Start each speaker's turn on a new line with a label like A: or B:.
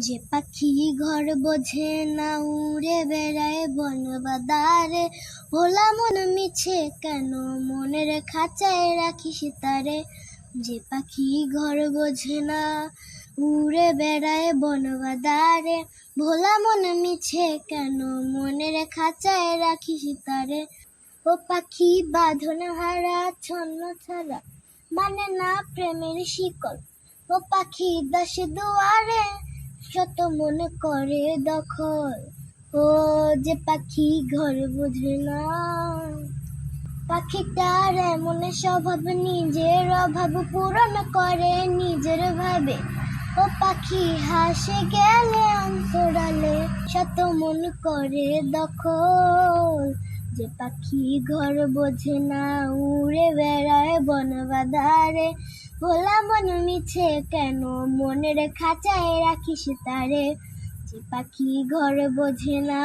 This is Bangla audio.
A: যে পাখি ঘর বোঝে না, উড়ে বেড়ায় বন বাদারে ভোলা মন মিছে কেন, মনের খাঁচায় রাখিস তারে। যে পাখি ঘর বোঝে না, উড়ে বেড়ায় বন বাদারে ভোলা মন মিছে কেন, মনের খাঁচায় রাখিস তারে। ও পাখি বাঁধন হারা, ছন্ন ছাড়া মানে না প্রেমের শিকল। ও পাখি দাস দুয়ারে শত মনে করে দখল। ও যে পাখি ঘর বুঝে না। পাখিটার এমন স্বভাব নিজের অভাব পূরণ করে নিজের ভাবে। ও পাখি হাসে গেলে অন্তরালে শত মন করে দখল। যে পাখি ঘর বোঝে না, উড়ে বেড়ায় বন বাধারে ভোলা মন মিছে কেন? মনের খাঁচায় রাখিস তারে। যে পাখি ঘর বোঝে না।